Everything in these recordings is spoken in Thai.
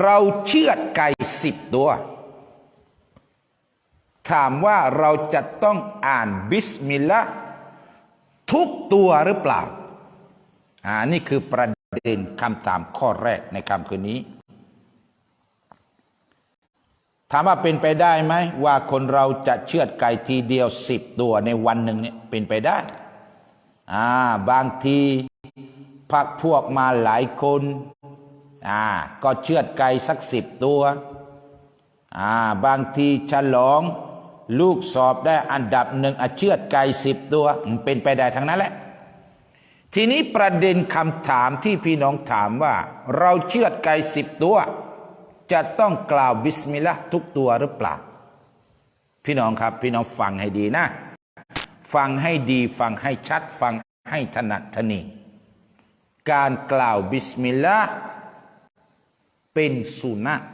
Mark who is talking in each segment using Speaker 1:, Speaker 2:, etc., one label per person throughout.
Speaker 1: เราเชือดไก่สิบตัว ถามว่าเราจะต้องอ่านบิสมิลลาทุกตัวหรือเปล่า อ่า นี่คือประเด็นคำถามข้อแรกในคำคืนนี้ ถามว่าเป็นไปได้ไหม ว่าคนเราจะเชือดไก่ทีเดียวสิบตัวในวันหนึ่งเนี่ยเป็นไปได้ อ่า บางทีพักพวกมาหลายคน อ่าก็เชือดไก่สักสิบตัวอ่าบางทีฉลองลูกสอบได้อันดับหนึ่งอาเชือดไก่สิบตัวมันเป็นไปได้ทั้งนั้นแหละ ทีนี้ประเด็นคำถามที่พี่น้องถามว่า เราเชือดไก่สิบตัว จะต้องกล่าวบิสมิลลาห์ทุกตัวหรือเปล่า พี่น้องครับ พี่น้องฟังให้ดีนะ ฟังให้ดีฟังให้ชัดฟังให้ถนัดถนีการกล่าวบิสมิลลาห์ เป็นสุนนะห์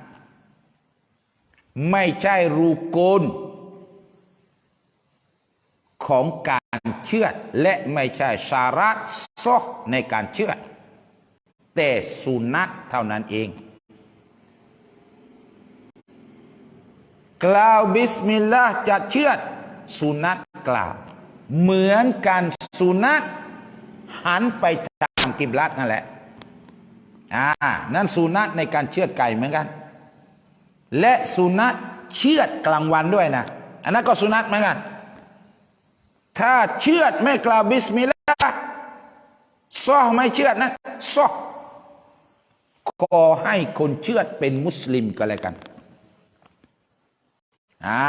Speaker 1: ไม่ใช่รูโกนของการเชื่อและไม่ใช่สาระซอกในการเชื่อแต่สุนนะห์เท่านั้นเอง กล่าวบิสมิลลาห์จะเชื่อสุนัตกล่าว เหมือนกันสุนัตหันไปทางกิบลัดนั่นแหละ อ่านั่นสุนัตในการเชือดไก่เหมือนกัน และสุนัตเชือดกลางวันด้วยนะอันนั้นก็สุนัตเหมือนกันถ้าเชือดไม่กล่าวบิสมิลลาห์ซอไม่เชือดนะซอขอให้คนเชือดเป็นมุสลิมก็แล้วกันอ่า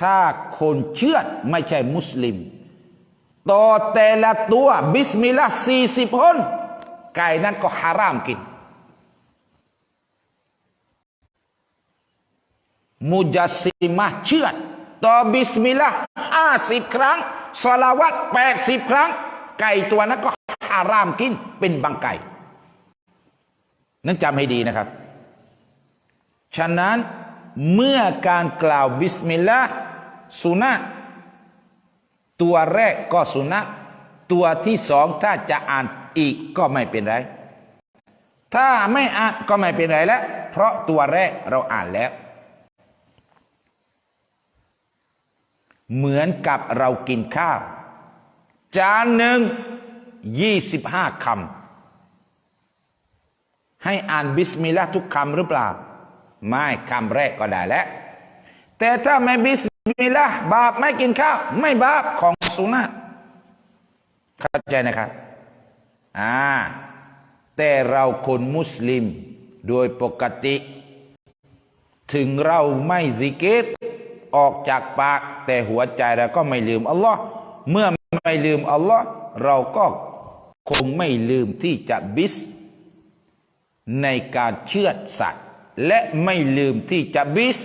Speaker 1: ถ้าคนเชื่อไม่ใช่มุสลิม ต่อแต่ละตัวบิสมิลลาห์สี่สิบคนไก่นั้นก็ฮารามกิน มุจัสซิมะเชื่อด ต่อบิสมิลลาห์ห้าสิบครั้งสลาวัตแปดสิบครั้ง ไก่ตัวนั้นก็ฮารามกินเป็นบางไก่ นั้นจำให้ดีนะครับ ฉะนั้นเมื่อการกล่าวบิสมิลลาห์สุนะห์ ตัวแรกก็สุนะห์ตัวที่สองถ้าจะอ่านอีกก็ไม่เป็นไร ถ้าไม่อ่านก็ไม่เป็นไรแล้ว เพราะตัวแรกเราอ่านแล้ว เหมือนกับเรากินข้าว จานหนึ่งยี่สิบห้าคำให้อ่านบิสมิลลาห์ทุกคำหรือเปล่า ไม่คำแรกก็ได้แล้ว แต่ถ้าไม่บิส มิลลาห์บาปไม่กินข้าว ไม่บาปของสุนัตเข้าใจนะครับ อ่า แต่เราคนมุสลิมโดยปกติ ถึงเราไม่ซิกเกตออกจากปาก แต่หัวใจเราก็ไม่ลืมอัลลอฮ์เมื่อไม่ลืมอัลลอฮ์เราก็คงไม่ลืมที่จะบิส ในการเชื่อสัตว์ และไม่ลืมที่จะบิส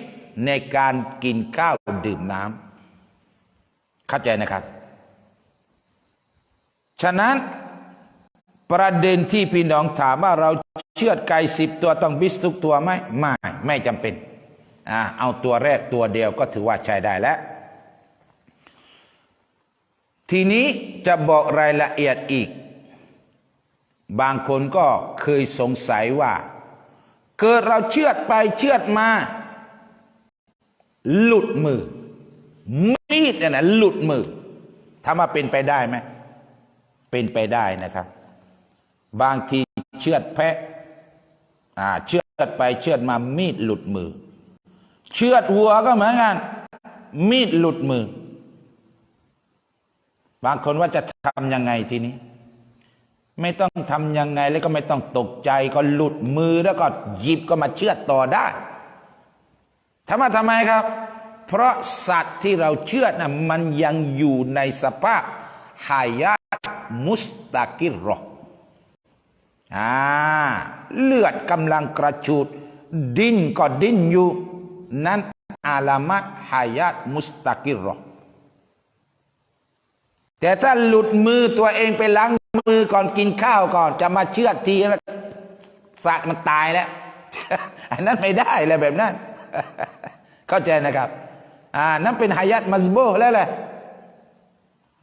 Speaker 1: ในการกินข้าวดื่มน้ำเข้าใจนะครับ ฉะนั้นประเด็นที่พี่น้องถามว่าเราเชือดไก่สิบตัวต้องบิสทุกตัวไหมไม่ไม่จำเป็นอ่าเอาตัวแรกตัวเดียวก็ถือว่าใช้ได้แล้ว ทีนี้จะบอกรายละเอียดอีก บางคนก็เคยสงสัยว่า เกิดเราเชือดไปเชือดมา หลุดมือ มีดเนี่ยนะหลุดมือถามว่าเป็นไปได้ไหมเป็นไปได้นะครับ บางทีเชือดแพะอ่าเชือดไปเชือดมามีดหลุดมือ เชือดวัวก็เหมือนกันมีดหลุดมือ บางคนว่าจะทำยังไงทีนี้ ไม่ต้องทำยังไงแล้วก็ไม่ต้องตกใจก็หลุดมือแล้วก็หยิบก็มาเชือดต่อได้ ทำมาทำไมครับ เพราะสัตว์ที่เราเชื่อนะมันยังอยู่ในสภาพหายาตมุสตากิรออ่าเลือดกำลังกระชูด ดิ้นก็ดิ้นอยู่ นั้นอาลามัตหายาตมุสตากิรอแต่ถ้าหลุดมือตัวเองไปล้างมือก่อนกินข้าวก่อน จะมาเชื่อทีสัตว์มันตายแล้ว อันนั้นไม่ได้เลยแบบนั้น เข้าใจนะครับ อ่า นั่นเป็นหายัดมัสโบแล้วแหละ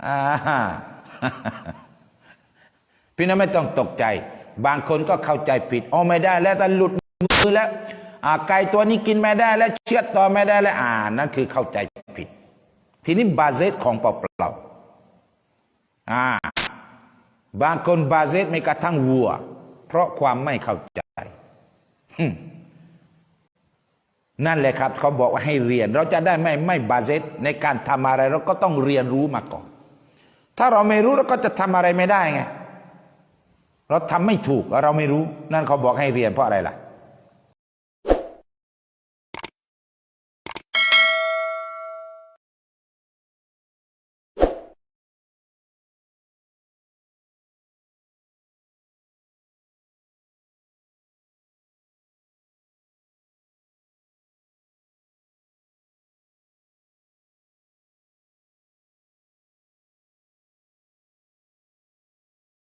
Speaker 1: อ่าพี่น้องไม่ต้องตกใจ บางคนก็เข้าใจผิดอ๋อไม่ได้ แล้วแต่หลุดมือแล้วอ่าไก่ตัวนี้กินไม่ได้ แล้วเชือดต่อไม่ได้แล้วอ่านั่นคือเข้าใจผิด ทีนี้บาเซตของเปล่าๆอ่า บางคนบาเซตไม่กระทั่งวัว เพราะความไม่เข้าใจ นั่นแหละครับเขาบอกว่าให้เรียน เราจะได้ไม่ไม่บาเซตในการทำอะไรเราก็ต้องเรียนรู้มาก่อน ถ้าเราไม่รู้เราก็จะทำอะไรไม่ได้ไง เราทำไม่ถูกเราไม่รู้ นั่นเขาบอกให้เรียนเพราะอะไรล่ะ